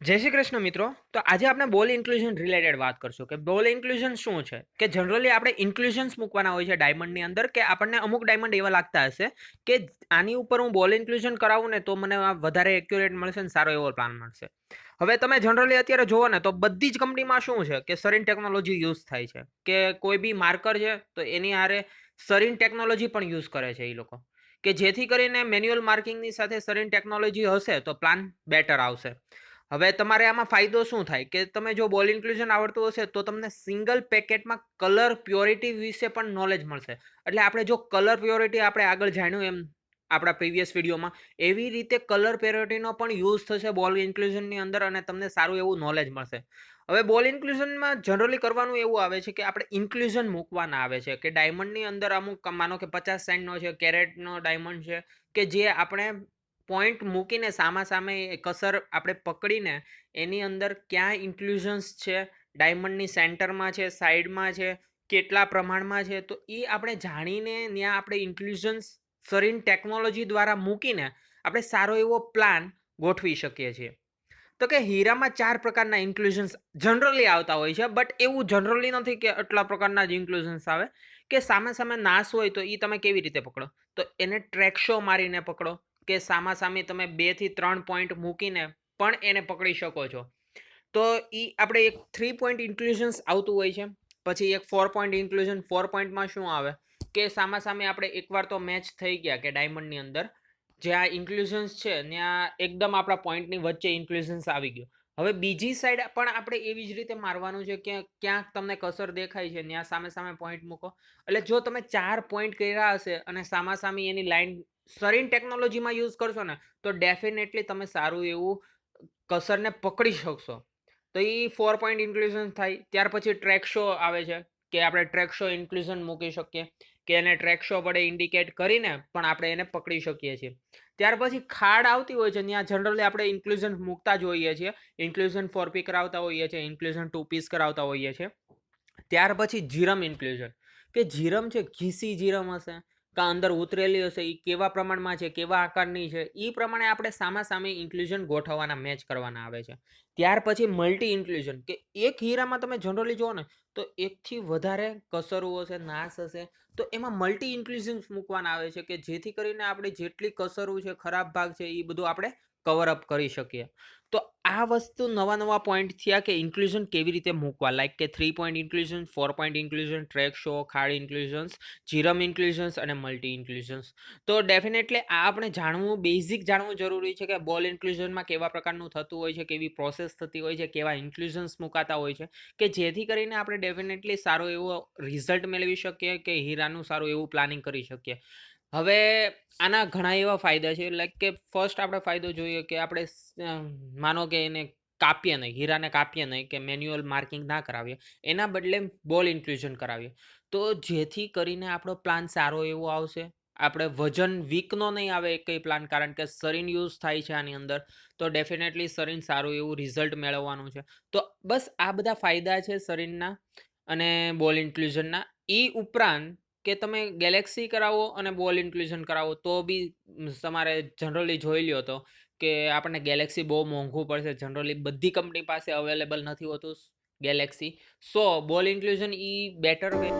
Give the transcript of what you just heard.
જય શ્રી કૃષ્ણ મિત્રો. તો આજે આપણે બોલ ઇન્ક્લુઝન રિલેટેડ વાત કરશું કે બોલ ઇન્ક્લુઝન શું છે? કે જનરલી આપણે ઇન્ક્લુઝન્સ મૂકવાના હોય છે ડાયમંડની અંદર કે આપણને અમુક ડાયમંડ એવા લાગતા હશે કે આની ઉપર હું બોલ ઇન્ક્લુઝન કરાવું ને તો મને વધારે એક્યુરેટ મળશે ને સારો એવો પ્લાન મળશે. હવે તમે જનરલી અત્યારે જુઓ ને તો બધી જ કંપનીમાં શું છે કે સરીન ટેકનોલોજી યુઝ થાય છે. કે કોઈ બી માર્કર છે તો એની હારે સરીન ટેકનોલોજી પણ યુઝ કરે છે એ લોકો. કે જેથી કરીને મેન્યુઅલ માર્કિંગની સાથે સરીન ટેકનોલોજી હશે તો પ્લાન બેટર આવશે. હવે તમારે આમાં ફાયદો શું થાય? કે તમે જો બોલ ઇન્ક્લુઝન આવડતું હશે, તો તમને સિંગલ પેકેટમાં કલર પ્યોરિટી વિશે પણ નોલેજ મળશે. એટલે આપણે જો કલર પ્યોરિટી આપણે આગળ જાણ્યું એમ આપણા પ્રીવિયસ વિડીયોમાં એવી રીતે કલર પ્યોરિટીનો પણ યુઝ થશે બોલ ઇન્ક્લુઝનની અંદર અને તમને સારું એવું નોલેજ મળશે. હવે બોલ ઇન્ક્લુઝનમાં જનરલી કરવાનું એવું આવે છે કે આપણે ઇન્ક્લુઝન મૂકવાના આવે છે, કે ડાયમંડની અંદર અમુક, માનો કે પચાસ સેન્ટનો છે કેરેટનો ડાયમંડ છે, કે જે આપણે પોઈન્ટ મૂકીને સામા સામે કસર આપણે પકડીને એની અંદર ક્યાં ઇન્ક્લુઝન્સ છે ડાયમંડની સેન્ટરમાં છે સાઈડમાં છે, કેટલા પ્રમાણમાં છે, તો એ આપણે જાણીને ત્યાં આપણે ઇન્ક્લુઝન્સ સરીન ટેકનોલોજી દ્વારા મૂકીને આપણે સારો એવો પ્લાન ગોઠવી શકીએ છીએ. તો કે હીરામાં ચાર પ્રકારના ઇન્ક્લુઝન્સ જનરલી આવતા હોય છે બટ એવું જનરલી નથી કે આટલા પ્રકારના જ ઇન્ક્લુઝન્સ આવે. કે સામે સામે નાશ હોય તો એ તમે કેવી રીતે પકડો? તો એને ટ્રેકશો મારીને પકડો. કે સામા સામે તમે બેથી ત્રણ પોઈન્ટ મૂકીને પણ એને પકડી શકો છો. તો એ આપણે એક થ્રી પોઈન્ટ ઇન્ક્લુઝન્સ આવતું હોય છે. પછી એક ફોર પોઈન્ટ ઇન્ક્લુઝન ફોર પોઈન્ટમાં શું આવે? કે સામાસામે આપણે એકવાર તો મેચ થઈ ગયા કે ડાયમંડની અંદર. જ્યાં ઇન્ક્લુઝન્સ છે, ત્યાં એકદમ આપણા પોઈન્ટની વચ્ચે ઇન્ક્લુઝન્સ આવી ગયો. હવે બીજી સાઈડ પણ આપણે એવી જ રીતે મારવાનું છે કે ક્યાંક તમને કસર દેખાય છે, ત્યાં સામે સામે પોઈન્ટ મૂકો. એટલે જો તમે ચાર પોઈન્ટ કર્યા હશે અને સામા સામે એની લાઈન સરીન ટેકનોલોજીમાં યુઝ કરશો ને, તો ડેફિનેટલી તમે સારું એવું કસરને પકડી શકશો. તો એ ફોર પોઈન્ટ ઇન્ક્લુઝન થાય. ત્યાર પછી ટ્રેક શો આવે છે, કે આપણે ટ્રેક શો ઇન્ક્લુઝન મૂકી શકીએ, કે એને ટ્રેક શો વડે ઇન્ડિકેટ કરીને પણ આપણે એને પકડી શકીએ છીએ. ત્યાર પછી ખાડ આવતી હોય છે, ત્યાં જનરલી આપણે ઇન્ક્લુઝન મૂકતા જ હોઈએ છીએ. ઇન્ક્લુઝન ફોર પી કરાવતા હોઈએ છીએ ઇન્ક્લુઝન ટુ પીસ કરાવતા હોઈએ છીએ. ત્યાર પછી જીરમ ઇન્ક્લુઝન કે જીરમ છે, ઘીસી જીરમ હશે. કાં અંદર ઉતરેલી હશે એ કેવા પ્રમાણમાં છે, કેવા આકારની છે એ પ્રમાણે આપણે સામા સામે ઇન્ક્લુઝન ગોઠવવાના મેચ કરવાના આવે છે. ત્યાર પછી મલ્ટી ઇન્ક્લુઝન કે એક હીરામાં તમે જનરલી જુઓ ને, તો એકથી વધારે કસરો હશે, નાશ હશે, તો એમાં મલ્ટી ઇન્ક્લુઝન્સ મૂકવાના આવે છે, કે જેથી કરીને આપણે જેટલી કસરો છે, ખરાબ ભાગ છે એ બધું આપણે કવર અપ કરી શકીએ. તો આ વસ્તુ નવા નવા પોઈન્ટ થયા કે ઇન્ક્લુઝન કેવી રીતે મૂકવા? લાઈક કે three point inclusion four point inclusion track show ખાડ inclusions જીરમ ઇન્ક્લુઝન્સ અને મલ્ટી ઇન્ક્લુઝન્સ તો ડેફિનેટલી આ આપણે જાણવું બેઝિક જાણવું જરૂરી છે કે બોલ ઇન્ક્લુઝનમાં કેવા પ્રકારનું થતું હોય છે, કેવી પ્રોસેસ થતી હોય છે, કેવા ઇન્ક્લુઝન્સ મુકાતા હોય છે, કે જેથી કરીને આપણે ડેફિનેટલી સારો એવો રિઝલ્ટ મેળવી શકીએ કે હીરાનું સારું એવું પ્લાનિંગ કરી શકીએ. હવે આના ઘણા એવા ફાયદા છે. લાઈક કે ફર્સ્ટ આપણે ફાયદો જોઈએ કે આપણે માનો કે એને કાપીએ નહીં, હીરાને કાપીએ નહીં કે મેન્યુઅલ માર્કિંગ ના કરાવીએ, એના બદલે બોલ ઇન્ક્લુઝન કરાવીએ. તો જેથી કરીને આપણો પ્લાન સારો એવો આવશે. આપણે વજન વીકનો નહીં આવે એક પ્લાન કારણ કે સરીન યુઝ થાય છે આની અંદર, તો ડેફિનેટલી સરીન સારું એવું રિઝલ્ટ મેળવવાનું છે. તો બસ આ બધા ફાયદા છે સરીનના અને બોલ ઇન્ક્લુઝનના એ ઉપરાંત કે તમે ગેલેક્સી કરાવો અને બોલ ઇન્ક્લુઝન કરાવો, તો બી તમારે જનરલી જોઈ લ્યો તો કે આપણને ગેલેક્સી બહુ મોંઘું પડશે. જનરલી બધી કંપની પાસે અવેલેબલ નથી હોતું ગેલેક્સી. સો, બોલ ઇન્ક્લુઝન એ બેટર વે